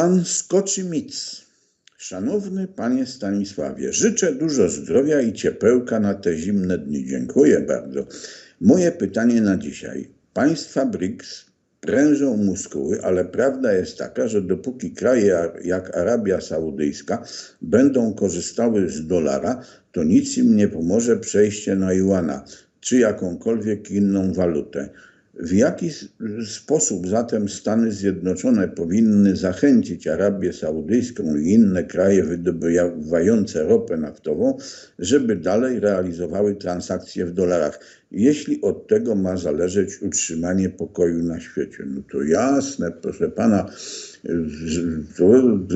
Pan Skoczymic. Szanowny Panie Stanisławie, życzę dużo zdrowia i ciepełka na te zimne dni. Dziękuję bardzo. Moje pytanie na dzisiaj. Państwa BRICS prężą muskuły, ale prawda jest taka, że dopóki kraje jak Arabia Saudyjska będą korzystały z dolara, to nic im nie pomoże przejście na juana czy jakąkolwiek inną walutę. W jaki sposób zatem Stany Zjednoczone powinny zachęcić Arabię Saudyjską i inne kraje wydobywające ropę naftową, żeby dalej realizowały transakcje w dolarach, jeśli od tego ma zależeć utrzymanie pokoju na świecie? No to jasne, proszę pana,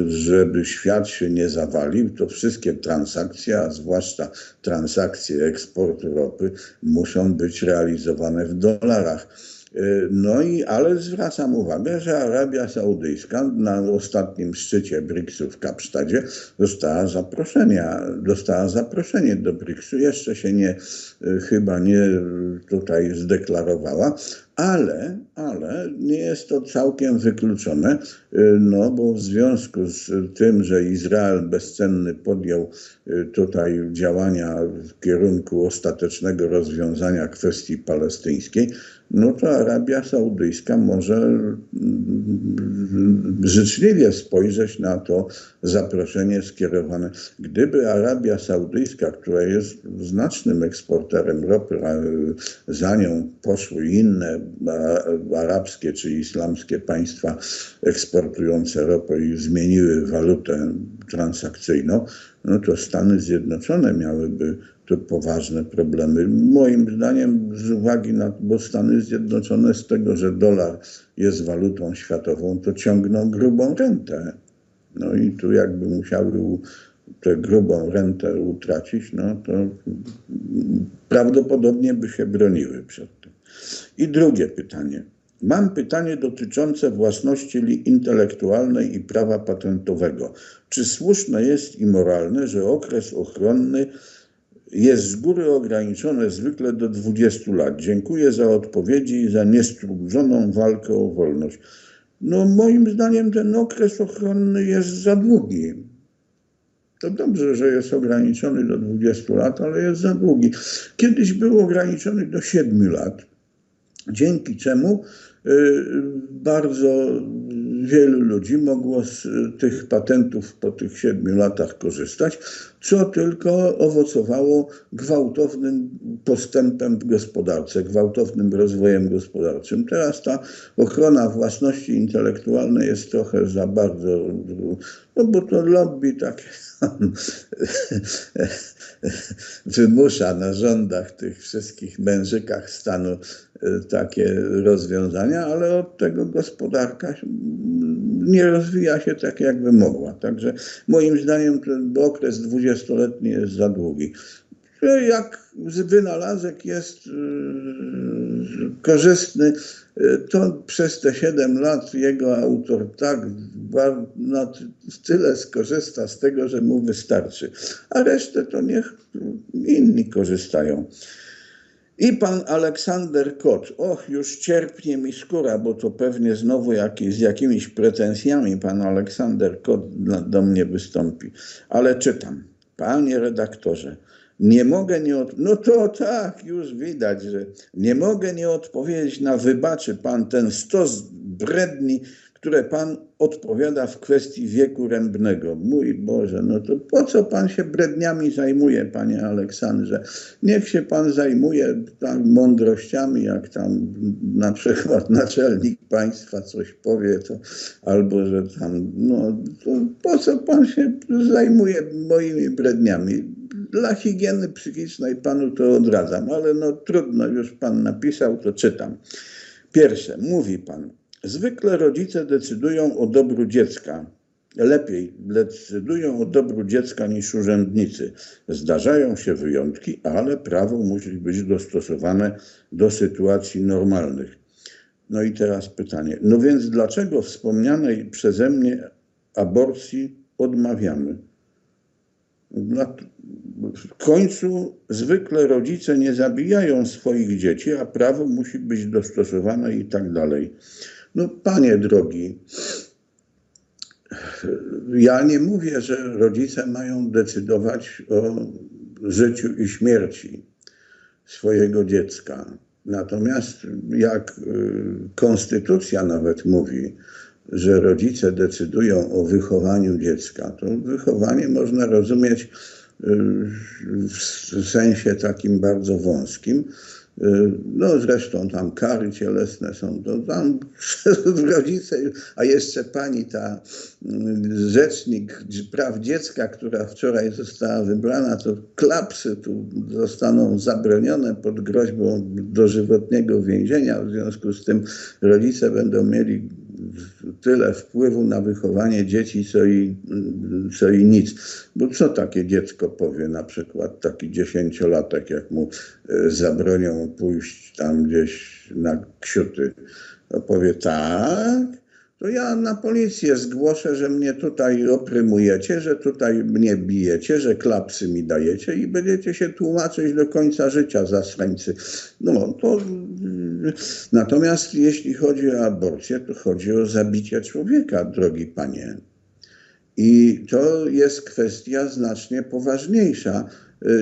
żeby świat się nie zawalił, to wszystkie transakcje, a zwłaszcza transakcje eksportu ropy, muszą być realizowane w dolarach. No i, ale zwracam uwagę, że Arabia Saudyjska na ostatnim szczycie BRICS-u w Kapsztadzie dostała zaproszenie, dostała zaproszenie do BRICS-u. Jeszcze się nie, chyba nie tutaj zdeklarowała, ale, ale nie jest to całkiem wykluczone, no bo w związku z tym, że Izrael bezcenny podjął tutaj działania w kierunku ostatecznego rozwiązania kwestii palestyńskiej, no to Arabia Saudyjska może mm, życzliwie spojrzeć na to zaproszenie skierowane. Gdyby Arabia Saudyjska, która jest znacznym eksporterem ropy, a za nią poszły inne arabskie czy islamskie państwa eksportujące ropę i zmieniły walutę transakcyjną, no to Stany Zjednoczone miałyby tu poważne problemy. Moim zdaniem, z uwagi na, bo Stany Zjednoczone z tego, że dolar jest walutą światową, to ciągną grubą rentę. No i tu jakby musiały tę grubą rentę utracić, no to prawdopodobnie by się broniły przed tym. I drugie pytanie. Mam pytanie dotyczące własności intelektualnej i prawa patentowego. Czy słuszne jest i moralne, że okres ochronny jest z góry ograniczone zwykle do 20 lat. Dziękuję za odpowiedzi i za niestrudzoną walkę o wolność. No moim zdaniem ten okres ochronny jest za długi. To dobrze, że jest ograniczony do 20 lat, ale jest za długi. Kiedyś był ograniczony do 7 lat, dzięki czemu y, bardzo wielu ludzi mogło z tych patentów po tych siedmiu latach korzystać, co tylko owocowało gwałtownym postępem w gospodarce, gwałtownym rozwojem gospodarczym. Teraz ta ochrona własności intelektualnej jest trochę za bardzo, no bo to lobby takie wymusza na rządach tych wszystkich mężykach stanu e, takie rozwiązania, ale od tego gospodarka nie rozwija się tak, jakby mogła. Także moim zdaniem ten okres 20-letni jest za długi. Jak wynalazek jest y, korzystny, y, to przez te 7 lat jego autor tak tyle skorzysta z tego, że mu wystarczy, a resztę to niech inni korzystają. I pan Aleksander Kot. Och, już cierpnie mi skóra, bo to pewnie znowu z jakimiś pretensjami pan Aleksander Kot do mnie wystąpi. Ale czytam. Panie redaktorze, nie mogę nie od... No to tak, już widać, że nie mogę nie odpowiedzieć na wybaczy pan ten stos bredni, które Pan odpowiada w kwestii wieku rębnego. Mój Boże, no to po co Pan się bredniami zajmuje, Panie Aleksandrze? Niech się Pan zajmuje tam mądrościami, jak tam na przykład naczelnik państwa coś powie, to, albo że tam, no to po co Pan się zajmuje moimi bredniami? Dla higieny psychicznej Panu to odradzam, ale no trudno, już Pan napisał, to czytam. Pierwsze, mówi Pan, Zwykle rodzice decydują o dobru dziecka. Lepiej decydują o dobru dziecka niż urzędnicy. Zdarzają się wyjątki, ale prawo musi być dostosowane do sytuacji normalnych. No i teraz pytanie. No więc dlaczego wspomnianej przeze mnie aborcji odmawiamy? W końcu zwykle rodzice nie zabijają swoich dzieci, a prawo musi być dostosowane i tak dalej. No, panie drogi, Ja nie mówię, że rodzice mają decydować o życiu i śmierci swojego dziecka. Natomiast jak y, konstytucja nawet mówi, że rodzice decydują o wychowaniu dziecka, to wychowanie można rozumieć w sensie takim bardzo wąskim. Y, No zresztą tam kary cielesne są, to tam rodzice, a jeszcze pani ta y, rzecznik praw dziecka, która wczoraj została wybrana, to klapsy tu zostaną zabronione pod groźbą dożywotniego więzienia, w związku z tym rodzice będą mieli tyle wpływu na wychowanie dzieci, co i, co i nic. Bo co takie dziecko powie, na przykład taki dziesięciolatek, jak mu e, zabronią pójść tam gdzieś na ksiuty, to powie tak, to ja na policję zgłoszę, że mnie tutaj oprymujecie, że tutaj mnie bijecie, że klapsy mi dajecie i będziecie się tłumaczyć do końca życia zasrańcy. No to natomiast jeśli chodzi o aborcję, to chodzi o zabicie człowieka, drogi panie. I to jest kwestia znacznie poważniejsza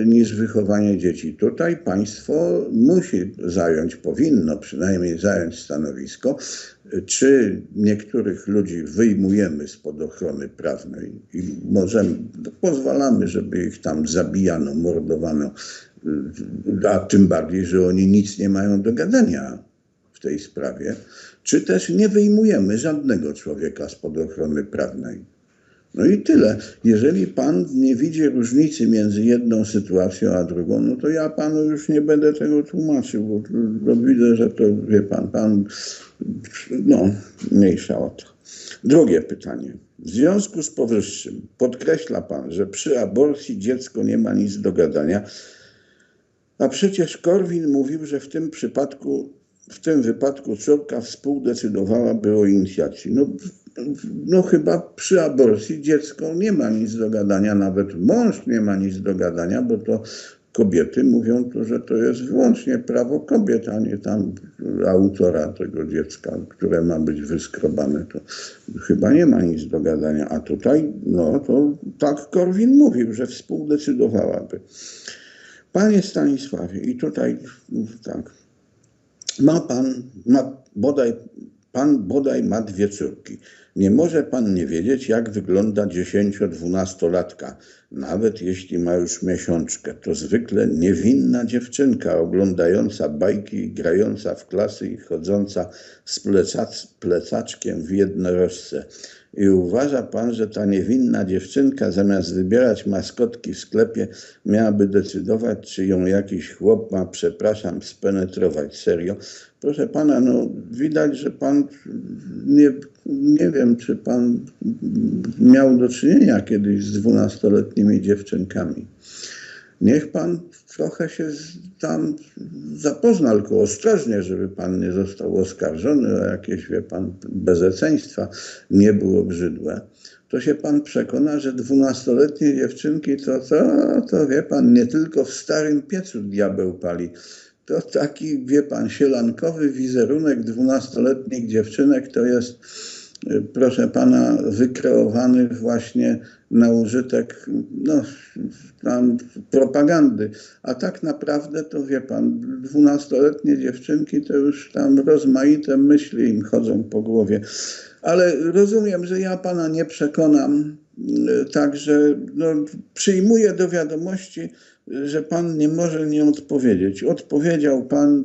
niż wychowanie dzieci. Tutaj państwo musi zająć, powinno przynajmniej zająć stanowisko, y, czy niektórych ludzi wyjmujemy spod ochrony prawnej i możemy, pozwalamy, żeby ich tam zabijano, mordowano, y, a tym bardziej, że oni nic nie mają do gadania w tej sprawie, czy też nie wyjmujemy żadnego człowieka spod ochrony prawnej. No i tyle. Jeżeli pan nie widzi różnicy między jedną sytuacją a drugą, no to ja panu już nie będę tego tłumaczył, bo, bo widzę, że to wie pan, pan, no, mniejsza o to. Drugie pytanie. W związku z powyższym podkreśla pan, że przy aborcji dziecko nie ma nic do gadania, a przecież Korwin mówił, że w tym przypadku, w tym wypadku córka współdecydowałaby o inicjacji. No, no chyba przy aborcji dziecko nie ma nic do gadania, nawet mąż nie ma nic do gadania, bo to kobiety mówią że to jest wyłącznie prawo kobiet, a nie tam autora tego dziecka, które ma być wyskrobane. To chyba nie ma nic do gadania. A tutaj, no to tak Korwin mówił, że współdecydowałaby. Panie Stanisławie, i tutaj tak, ma pan, ma bodaj, pan bodaj ma dwie córki. Nie może pan nie wiedzieć, jak wygląda 10-12-latka, nawet jeśli ma już miesiączkę. To zwykle niewinna dziewczynka oglądająca bajki, grająca w klasy i chodząca z plecac, plecaczkiem w jednorożce. I uważa pan, że ta niewinna dziewczynka zamiast wybierać maskotki w sklepie, miałaby decydować, czy ją jakiś chłop ma, przepraszam, spenetrować. Serio? Proszę pana, no widać, że pan nie, nie wiem, czy pan miał do czynienia kiedyś z dwunastoletnimi dziewczynkami. Niech pan trochę się tam zapozna, tylko ostrożnie, żeby pan nie został oskarżony o jakieś, wie pan, bezeceństwa, nie było obrzydłe. To się pan przekona, że dwunastoletnie dziewczynki to, to, to wie pan, nie tylko w starym piecu diabeł pali. To taki, wie pan, sielankowy wizerunek dwunastoletnich dziewczynek to jest, y, proszę pana, wykreowany właśnie na użytek no, tam propagandy. A tak naprawdę to wie pan, dwunastoletnie dziewczynki to już tam rozmaite myśli im chodzą po głowie. Ale rozumiem, że ja pana nie przekonam, y, także no, przyjmuję do wiadomości, y, że pan nie może nie odpowiedzieć. Odpowiedział pan,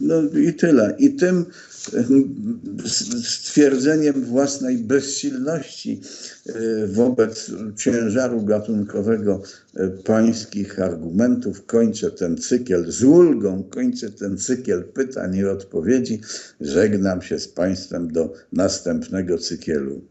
no i tyle. I tym y, stwierdzeniem własnej bezsilności y, wobec ciężaru gatunkowego y, pańskich argumentów kończę ten cykl z ulgą, kończę ten cykl pytań i odpowiedzi. Żegnam się z państwem do następnego cyklu.